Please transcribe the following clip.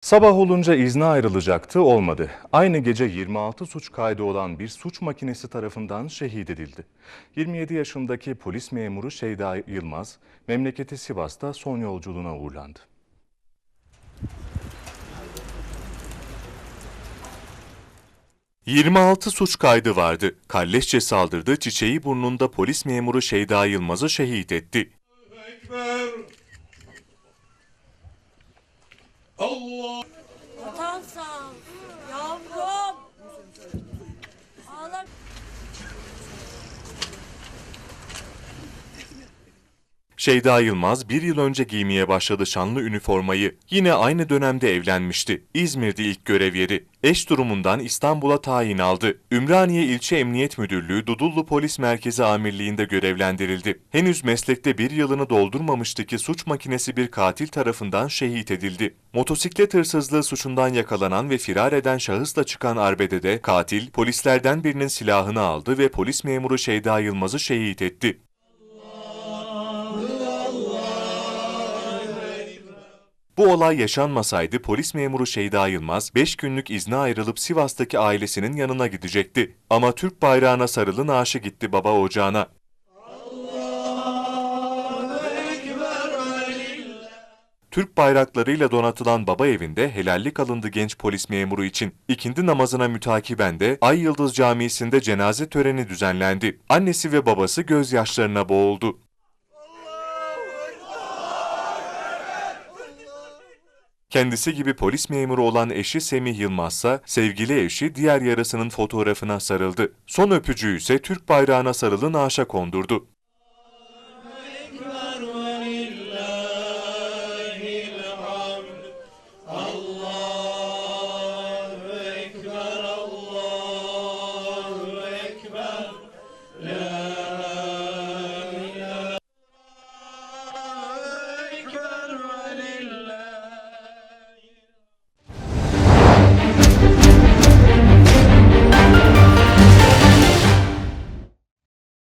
Sabah olunca izne ayrılacaktı olmadı. Aynı gece 26 suç kaydı olan bir suç makinesi tarafından şehit edildi. 27 yaşındaki polis memuru Şeyda Yılmaz memleketi Sivas'ta son yolculuğuna uğurlandı. ...26 suç kaydı vardı. Kalleşçe saldırdı, çiçeği burnunda polis memuru Şeyda Yılmaz'ı şehit etti. Ekber. Şeyda Yılmaz bir yıl önce giymeye başladı şanlı üniformayı. Yine aynı dönemde evlenmişti. İzmir'de ilk görev yeri. Eş durumundan İstanbul'a tayin aldı. Ümraniye İlçe Emniyet Müdürlüğü Dudullu Polis Merkezi Amirliği'nde görevlendirildi. Henüz meslekte bir yılını doldurmamıştı ki suç makinesi bir katil tarafından şehit edildi. Motosiklet hırsızlığı suçundan yakalanan ve firar eden şahısla çıkan arbedede katil polislerden birinin silahını aldı ve polis memuru Şeyda Yılmaz'ı şehit etti. Bu olay yaşanmasaydı polis memuru Şeyda Yılmaz 5 günlük izne ayrılıp Sivas'taki ailesinin yanına gidecekti. Ama Türk bayrağına sarılı naaşı gitti baba ocağına. Türk bayraklarıyla donatılan baba evinde helallik alındı genç polis memuru için. İkindi namazına mütakiben de Ay Yıldız Camisi'nde cenaze töreni düzenlendi. Annesi ve babası gözyaşlarına boğuldu. Kendisi gibi polis memuru olan eşi Semih Yılmaz ise sevgili eşi diğer yarısının fotoğrafına sarıldı. Son öpücüğü ise Türk bayrağına sarılı naaşa kondurdu.